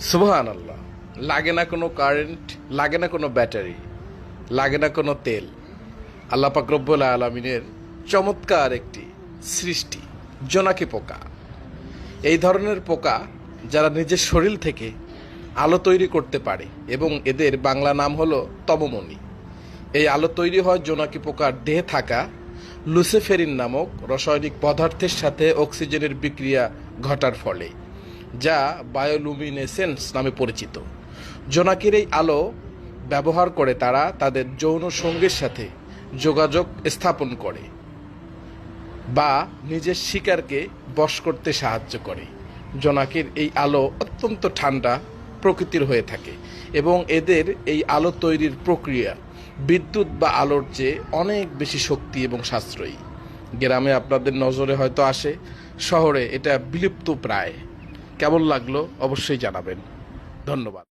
সুবহান আল্লাহ লাগে না কোনো কারেন্ট লাগে না কোনো ব্যাটারি লাগে না কোনো তেল। আল্লাহ পাকরব্বুল আলমিনের চমৎকার একটি সৃষ্টি, জোনাকি পোকা। এই ধরনের পোকা যারা নিজের শরীর থেকে আলো তৈরি করতে পারে এবং এদের বাংলা নাম হলো তবমণি এই আলো তৈরি হয় জোনাকি পোকার দেহে থাকা লুসেফেরিন নামক রাসায়নিক পদার্থের সাথে অক্সিজেনের বিক্রিয়া ঘটার ফলে। যা বায়োলুমিনেসেন্স নামে পরিচিত। জোনাকির এই আলো ব্যবহার করে তারা তাদের যৌন সঙ্গীর সাথে যোগাযোগ স্থাপন করে বা নিজের শিকারকে বশ করতে সাহায্য করে। জোনাকির এই আলো অত্যন্ত ঠান্ডা প্রকৃতির হয়ে থাকে এবং এদের এই আলো তৈরির প্রক্রিয়া বিদ্যুৎ বা আলোর চেয়ে অনেক বেশি শক্তি এবং সাশ্রয়ী। গ্রামে আপনাদের নজরে হয়তো আসে, শহরে এটা বিলুপ্ত প্রায় কেমন লাগল অবশ্যই জানাবেন। ধন্যবাদ।